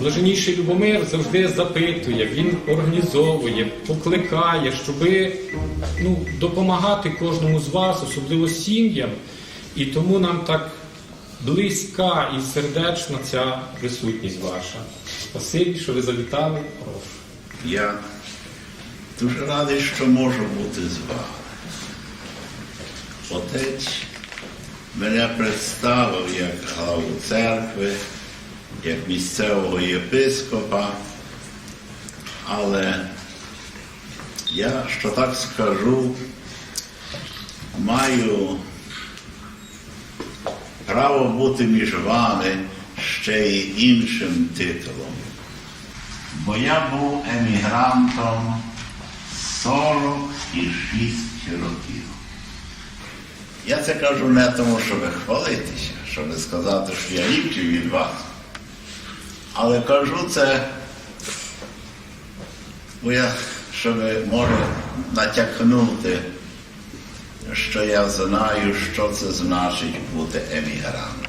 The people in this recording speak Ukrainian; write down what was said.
блаженніший Любомир завжди запитує, він організовує, покликає, щоб ну, допомагати кожному з вас, особливо сім'ям. І тому нам так близька і сердечна ця присутність ваша. Спасибі, що ви завітали. Прошу. Я дуже радий, що можу бути з вами. Отець мене представив як главу церкви, як місцевого єпископа, але я, що так скажу, маю право бути між вами ще й іншим титулом. Бо я був емігрантом 46 років. Я це кажу не тому, щоб хвалитися, щоб сказати, що я ліпший від вас. Але кажу це, бо я, щоб може натякнути, що я знаю, що це значить бути емігрантом.